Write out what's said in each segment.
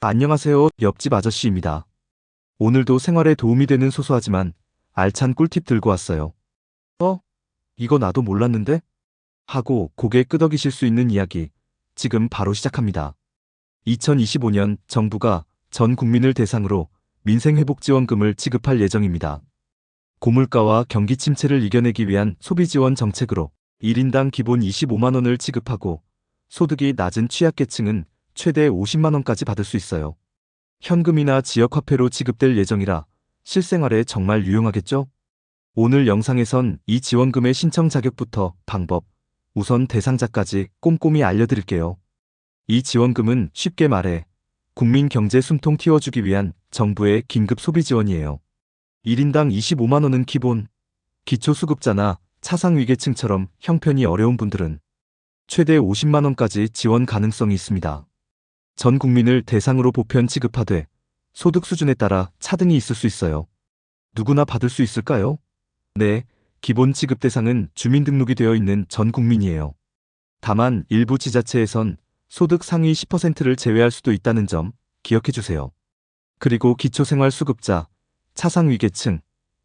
안녕하세요. 옆집 아저씨입니다. 오늘도 생활에 도움이 되는 소소하지만 알찬 꿀팁 들고 왔어요. 어? 이거 나도 몰랐는데? 하고 고개 끄덕이실 수 있는 이야기 지금 바로 시작합니다. 2025년 정부가 전 국민을 대상으로 민생회복지원금을 지급할 예정입니다. 고물가와 경기 침체를 이겨내기 위한 소비지원 정책으로 1인당 기본 25만원을 지급하고 소득이 낮은 취약계층은 최대 50만원까지 받을 수 있어요. 현금이나 지역화폐로 지급될 예정이라 실생활에 정말 유용하겠죠? 오늘 영상에선 이 지원금의 신청 자격부터 방법, 우선 대상자까지 꼼꼼히 알려드릴게요. 이 지원금은 쉽게 말해 국민 경제 숨통 틔워주기 위한 정부의 긴급 소비 지원이에요. 1인당 25만원은 기본, 기초수급자나 차상위계층처럼 형편이 어려운 분들은 최대 50만원까지 지원 가능성이 있습니다. 전 국민을 대상으로 보편 지급하되 소득 수준에 따라 차등이 있을 수 있어요. 누구나 받을 수 있을까요? 네, 기본 지급 대상은 주민등록이 되어 있는 전 국민이에요. 다만 일부 지자체에선 소득 상위 10%를 제외할 수도 있다는 점 기억해 주세요. 그리고 기초생활수급자, 차상위계층,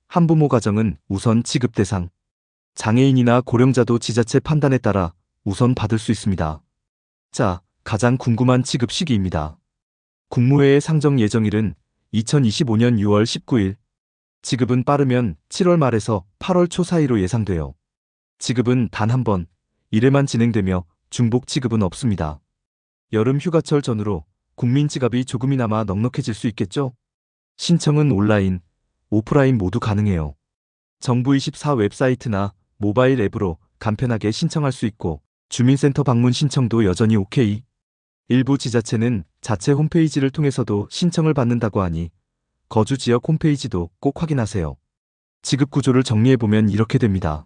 한부모 가정은 우선 지급 대상, 장애인이나 고령자도 지자체 판단에 따라 우선 받을 수 있습니다. 자, 가장 궁금한 지급 시기입니다. 국무회의 상정 예정일은 2025년 6월 19일. 지급은 빠르면 7월 말에서 8월 초 사이로 예상돼요. 지급은 단 한 번, 1회만 진행되며 중복 지급은 없습니다. 여름 휴가철 전후로 국민 지갑이 조금이나마 넉넉해질 수 있겠죠? 신청은 온라인, 오프라인 모두 가능해요. 정부24 웹사이트나 모바일 앱으로 간편하게 신청할 수 있고 주민센터 방문 신청도 여전히 오케이. 일부 지자체는 자체 홈페이지를 통해서도 신청을 받는다고 하니 거주 지역 홈페이지도 꼭 확인하세요. 지급 구조를 정리해보면 이렇게 됩니다.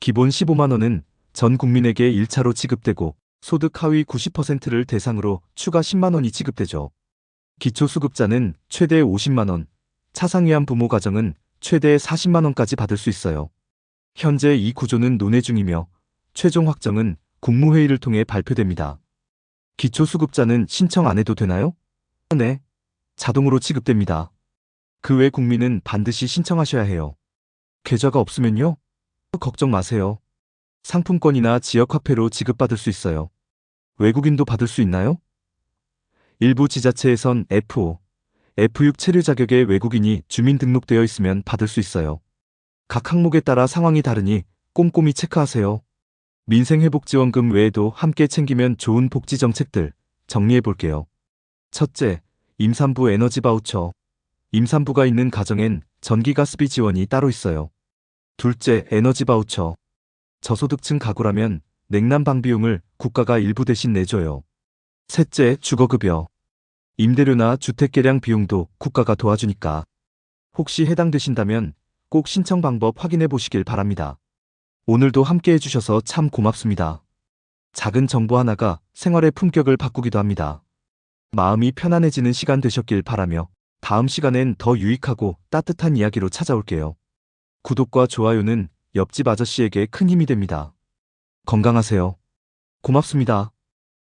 기본 15만원은 전 국민에게 1차로 지급되고 소득 하위 90%를 대상으로 추가 10만원이 지급되죠. 기초수급자는 최대 50만원, 차상위한 부모 가정은 최대 40만원까지 받을 수 있어요. 현재 이 구조는 논의 중이며 최종 확정은 국무회의를 통해 발표됩니다. 기초수급자는 신청 안 해도 되나요? 네. 자동으로 지급됩니다. 그 외 국민은 반드시 신청하셔야 해요. 계좌가 없으면요? 걱정 마세요. 상품권이나 지역화폐로 지급받을 수 있어요. 외국인도 받을 수 있나요? 일부 지자체에선 F5, F6 체류 자격의 외국인이 주민 등록되어 있으면 받을 수 있어요. 각 항목에 따라 상황이 다르니 꼼꼼히 체크하세요. 민생회복지원금 외에도 함께 챙기면 좋은 복지 정책들 정리해 볼게요. 첫째, 임산부 에너지 바우처. 임산부가 있는 가정엔 전기가스비 지원이 따로 있어요. 둘째, 에너지 바우처. 저소득층 가구라면 냉난 방 비용을 국가가 일부 대신 내줘요. 셋째, 주거급여. 임대료나 주택개량 비용도 국가가 도와주니까. 혹시 해당되신다면 꼭 신청 방법 확인해 보시길 바랍니다. 오늘도 함께 해주셔서 참 고맙습니다. 작은 정보 하나가 생활의 품격을 바꾸기도 합니다. 마음이 편안해지는 시간 되셨길 바라며 다음 시간엔 더 유익하고 따뜻한 이야기로 찾아올게요. 구독과 좋아요는 옆집 아저씨에게 큰 힘이 됩니다. 건강하세요. 고맙습니다.